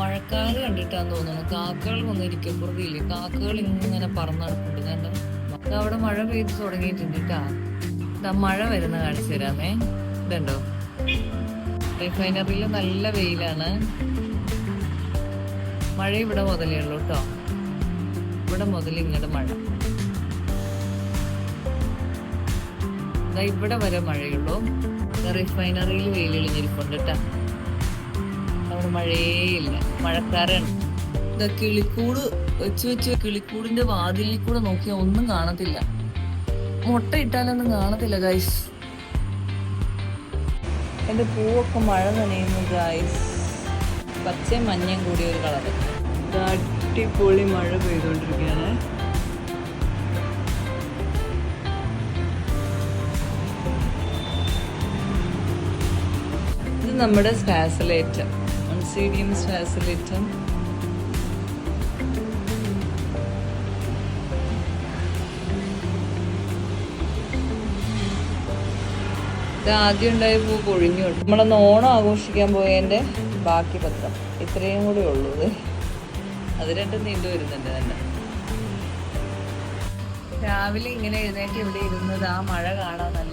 മഴക്കാറ് കണ്ടിട്ടാന്ന് തോന്നുന്നു. കാക്കകൾ വന്നിരിക്കും. പുറകില്ലേ കാക്കകൾ ഇങ്ങനെ പറന്ന് നടക്കുന്നുണ്ട് അവിടെ മഴ പെയ്ത് തുടങ്ങിയിട്ടുണ്ട് കേട്ടാ മഴ വരുന്ന കാണിച്ചു തരാമേ. ഇതുണ്ടോ? റിഫൈനറിയിൽ നല്ല വെയിലാണ്. മഴ ഇവിടെ മുതലേ ഉള്ളൂ കേട്ടോ ഇവിടെ മുതൽ ഇങ്ങോട്ട് മഴ. ഇവിടെ വരെ മഴയുള്ളൂ റിഫൈനറിയിൽ വെയിൽ കേട്ടോ അവിടെ മഴയേയില്ല മഴക്കാരാണ്. ഇതാ കിളിക്കൂട് വെച്ച് വെച്ച് കിളിക്കൂടിന്റെ വാതിലിൽ കൂടെ നോക്കിയാൽ ഒന്നും കാണത്തില്ല. മുട്ട ഇട്ടാലൊന്നും കാണത്തില്ല ഗൈസ് എന്റെ പൂവൊക്കെ മഴ നനയുന്നു ഗൈസ് പച്ചയും മഞ്ഞയും കൂടിയ ഒരു കളർ. അടിപൊളി മഴ പെയ്തുകൊണ്ടിരിക്കുകയാണ് ഇത് നമ്മുടെ സ്പാസലേറ്റം ഒൺസീഡിയം ഫാസിലിറ്റും ഇത് ആദ്യം ഉണ്ടായ പൂ പൊഴിഞ്ഞു കിട്ടും. നമ്മളന്ന് ഓണം ആഘോഷിക്കാൻ പോയതിന്റെ ബാക്കി പത്രം. ഇത്രയും കൂടെ ഉള്ളൂ അത് രണ്ടും നീണ്ടു വരുന്നുണ്ട് തന്നെ. രാവിലെ ഇങ്ങനെ എഴുന്നേറ്റ് ഇവിടെ ഇരുന്നത് ആ മഴ കാണാൻ നല്ല